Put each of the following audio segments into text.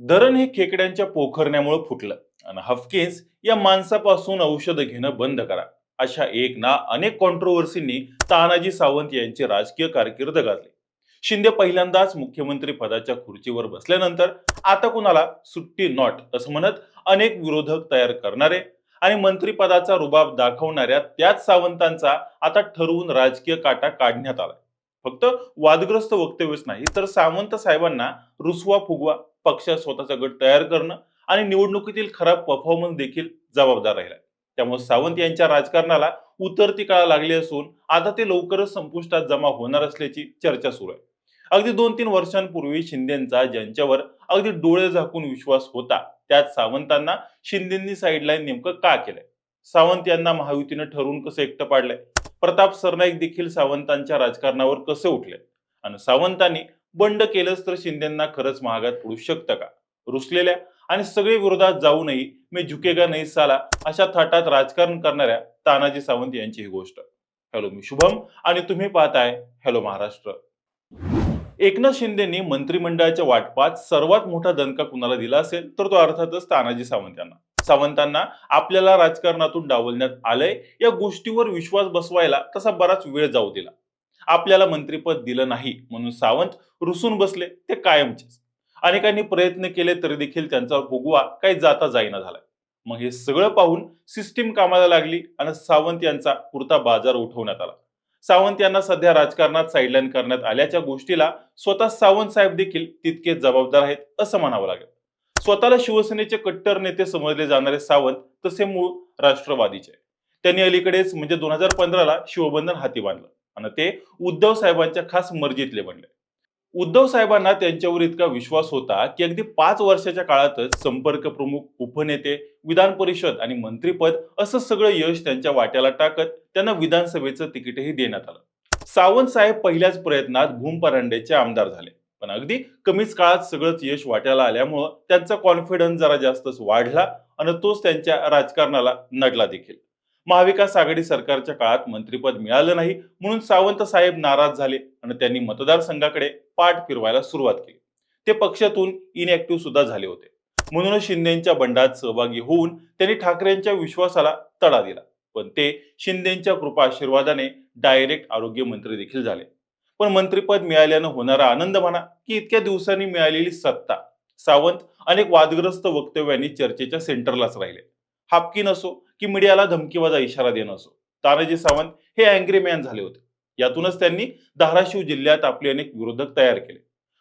धरण हे खेकड्यांच्या पोखरण्यामुळे फुटलं. आणि हफकेज या माणसापासून औषध घेणं बंद करा. अशा एक ना अनेक कॉन्ट्रोवर्सींनी तानाजी सावंत यांची राजकीय कारकीर्द गाजली. शिंदे पहिल्यांदाच मुख्यमंत्री पदाच्या खुर्चीवर बसल्यानंतर आता कुणाला सुट्टी नॉट असं म्हणत अनेक विरोधक तयार करणारे आणि मंत्रिपदाचा रुबाब दाखवणाऱ्या त्याच सावंतांचा आता ठरवून राजकीय काटा काढण्यात आला फक्त वादग्रस्त वक्तव्यच नाही तर सावंत साहेबांना रुसवा फुगवा. पक्षात स्वतःचा गट तयार करणं आणि निवडणुकीतील खराब परफॉर्मन्स देखील जबाबदार राहिला. त्यामुळे सावंत यांच्या राजकारणाला उतरती काळा लागली असून आता ते लवकरच संपुष्टात जमा होणार असल्याची चर्चा सुरू आहे. अगदी दोन तीन वर्षांपूर्वी शिंदेचा ज्यांच्यावर अगदी डोळे झाकून विश्वास होता त्याच सावंतांना शिंदेंनी साईडलाईन नेमकं का केलंय? सावंत यांना महायुतीनं ठरवून कसं एकटं पाडलंय? प्रताप सरनाईक देखील सावंतांच्या राजकारणावर कसे उठले आणि सावंतांनी बंड केलंच तर शिंदेंना खरंच महागात पडू शकतं का? रुसलेल्या आणि सगळे विरोधात जाऊनही मी झुकेगा नाही साला अशा थाटात राजकारण करणाऱ्या तानाजी सावंत यांची ही गोष्ट. हॅलो मी शुभम आणि तुम्ही पाहताय हॅलो महाराष्ट्र. एकनाथ शिंदेनी मंत्रिमंडळाच्या वाटपात सर्वात मोठा दणका कुणाला दिला असेल? तर तो अर्थातच तानाजी सावंत यांना. सावंतांना आपल्याला राजकारणातून डावलण्यात आलंय या गोष्टीवर विश्वास बसवायला तसा बराच वेळ जाऊ दिला. आपल्याला मंत्रिपद दिलं नाही म्हणून सावंत रुसून बसले. ते कायमचेच. अनेकांनी प्रयत्न केले तरी देखील त्यांचा फुगवा काही जाता जाईना झालाय. मग हे सगळं पाहून सिस्टीम कामाला लागली आणि सावंत यांचा पुरता बाजार उठवण्यात आला. सावंत यांना सध्या राजकारणात साईडलाईन करण्यात आल्याच्या गोष्टीला स्वतः सावंत साहेब देखील तितके जबाबदार आहेत असं म्हणावं लागेल. स्वतःला शिवसेनेचे कट्टर नेते समजले जाणारे सावंत तसे मूळ राष्ट्रवादीचे आहे. त्यांनी अलीकडेच म्हणजे दोन हजार पंधराला शिवबंधन हाती बांधलं. आणि ते उद्धव साहेबांच्या खास मर्जीतले बनले. उद्धव साहेबांना त्यांच्यावर इतका विश्वास होता की अगदी पाच वर्षाच्या काळातच संपर्क प्रमुख उपनेते विधान परिषद आणि मंत्रीपद असं सगळं यश त्यांच्या वाट्याला टाकत त्यांना विधानसभेचं तिकीटही देण्यात आलं. सावंत साहेब पहिल्याच प्रयत्नात भूम परांडेचे आमदार झाले. पण अगदी कमीच काळात सगळंच यश वाट्याला आल्यामुळं त्यांचा कॉन्फिडन्स जरा जास्तच वाढला आणि तोच त्यांच्या राजकारणाला नडला देखील. महाविकास आघाडी सरकारच्या काळात मंत्रीपद मिळालं नाही म्हणून सावंत साहेब नाराज झाले आणि त्यांनी मतदारसंघाकडे पाठ फिरवायला सुरुवात केली. ते पक्षातून इनॅक्टिव्ह सुद्धा झाले होते. म्हणूनच शिंदेच्या बंडात सहभागी होऊन त्यांनी ठाकरेंच्या विश्वासाला तडा दिला. पण ते शिंदेच्या कृपा आशीर्वादाने डायरेक्ट आरोग्य मंत्री देखील झाले. पण मंत्रीपद मिळाल्यानं होणारा आनंद म्हणा की इतक्या दिवसांनी मिळालेली सत्ता सावंत अनेक वादग्रस्त वक्तव्यांनी चर्चेच्या सेंटरलाच राहिले. हापकी नसो की मीडियाला धमकीवाजा इशारा देणं असो. तानाजी सावंत हे अँग्री मॅन झाले होते. यातूनच त्यांनी धाराशिव जिल्ह्यात आपले अनेक विरोधक तयार केले.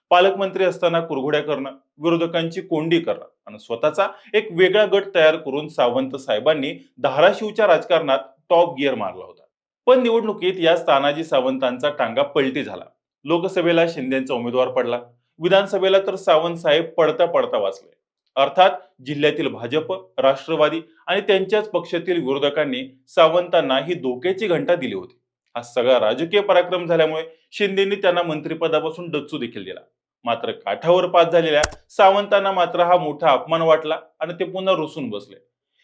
पालकमंत्री असताना कुरघोड्या करणं विरोधकांची कोंडी करणं आणि स्वतःचा एक वेगळा गट तयार करून सावंत साहेबांनी धाराशिवच्या राजकारणात टॉप गिअर मारला होता. पण निवडणुकीत या तानाजी सावंतांचा टांगा पलटी झाला. लोकसभेला शिंदेचा उमेदवार पडला. विधानसभेला तर सावंत साहेब पडता पडता वाचले. अर्थात जिल्ह्यातील भाजप राष्ट्रवादी आणि त्यांच्याच पक्षातील विरोधकांनी सावंतांना ही धोक्याची घंटा दिली होती. हा सगळा राजकीय पराक्रम झाल्यामुळे शिंदेनी त्यांना मंत्रिपदापासून डच्चू देखील दिला. मात्र काठावर पास झालेल्या सावंतांना मात्र हा मोठा अपमान वाटला आणि ते पुन्हा रुसून बसले.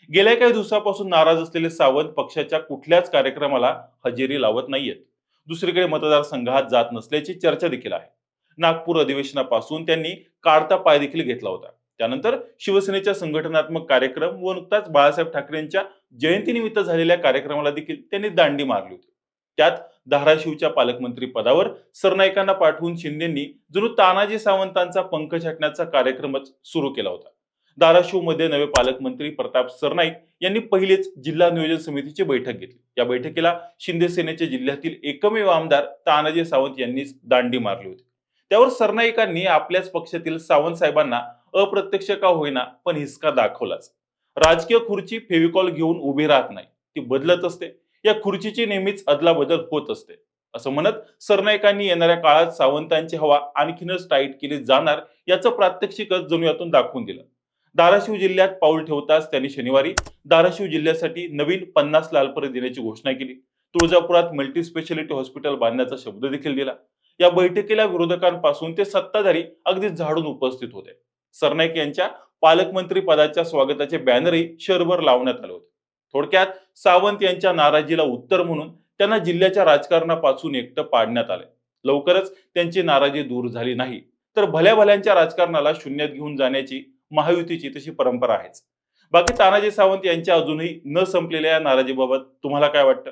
गेल्या काही दिवसापासून नाराज असलेले सावंत पक्षाच्या कुठल्याच कार्यक्रमाला हजेरी लावत नाहीयेत. दुसरीकडे मतदारसंघात जात नसल्याची चर्चा देखील आहे. नागपूर अधिवेशनापासून त्यांनी काढता पाय देखील घेतला होता. त्यानंतर शिवसेनेच्या संघटनात्मक कार्यक्रम व नुकताच बाळासाहेब ठाकरेंच्या जयंतीनिमित्त झालेल्या कार्यक्रमाला देखील त्यांनी दांडी मारली होती. त्यात धाराशिवच्या पालकमंत्री पदावर सरनाईकांना पाठवून शिंदेंनी जणू तानाजी सावंतांचा पंख छाटण्याचा कार्यक्रमच सुरू केला होता. धाराशिवमध्ये नवे पालकमंत्री प्रताप सरनाईक यांनी पहिलेच जिल्हा नियोजन समितीची बैठक घेतली. या बैठकीला शिंदे सेनेचे जिल्ह्यातील एकमेव आमदार तानाजी सावंत यांनीच दांडी मारली होती. त्यावर सरनाईकांनी आपल्याच पक्षातील सावंत साहेबांना अप्रत्यक्ष का होईना पण हिसका दाखवलाच. राजकीय खुर्ची फेविकॉल घेऊन उभी राहत नाही. ती बदलत असते. या खुर्चीची नेहमीच अदलाबदल होत असते. असं म्हणत सरनाईकांनी येणाऱ्या काळात सावंतांची हवा आणखीनच टाईट केली जाणार याचं प्रात्यक्षिकच जणू यातून दाखवून दिलं. धाराशिव जिल्ह्यात पाऊल ठेवताच त्यांनी शनिवारी धाराशिव जिल्ह्यासाठी नवीन पन्नास लालपरे देण्याची घोषणा केली. तुळजापुरात मल्टी स्पेशालिटी हॉस्पिटल बांधण्याचा शब्द देखील दिला. या बैठकीला विरोधकांपासून ते सत्ताधारी अगदी झाडून उपस्थित होते. सरनाईक यांच्या पालकमंत्री पदाच्या स्वागताचे बॅनरही शहरभर लावण्यात आले होते. थोडक्यात सावंत यांच्या नाराजीला उत्तर म्हणून त्यांना जिल्ह्याच्या राजकारणापासून एकटं पाडण्यात आले. लवकरच त्यांची नाराजी दूर झाली नाही. तर भल्या भल्यांच्या राजकारणाला शून्यात घेऊन जाण्याची महायुतीची तशी परंपरा आहेच. बाकी तानाजी सावंत यांच्या अजूनही न संपलेल्या या नाराजीबाबत तुम्हाला काय वाटतं?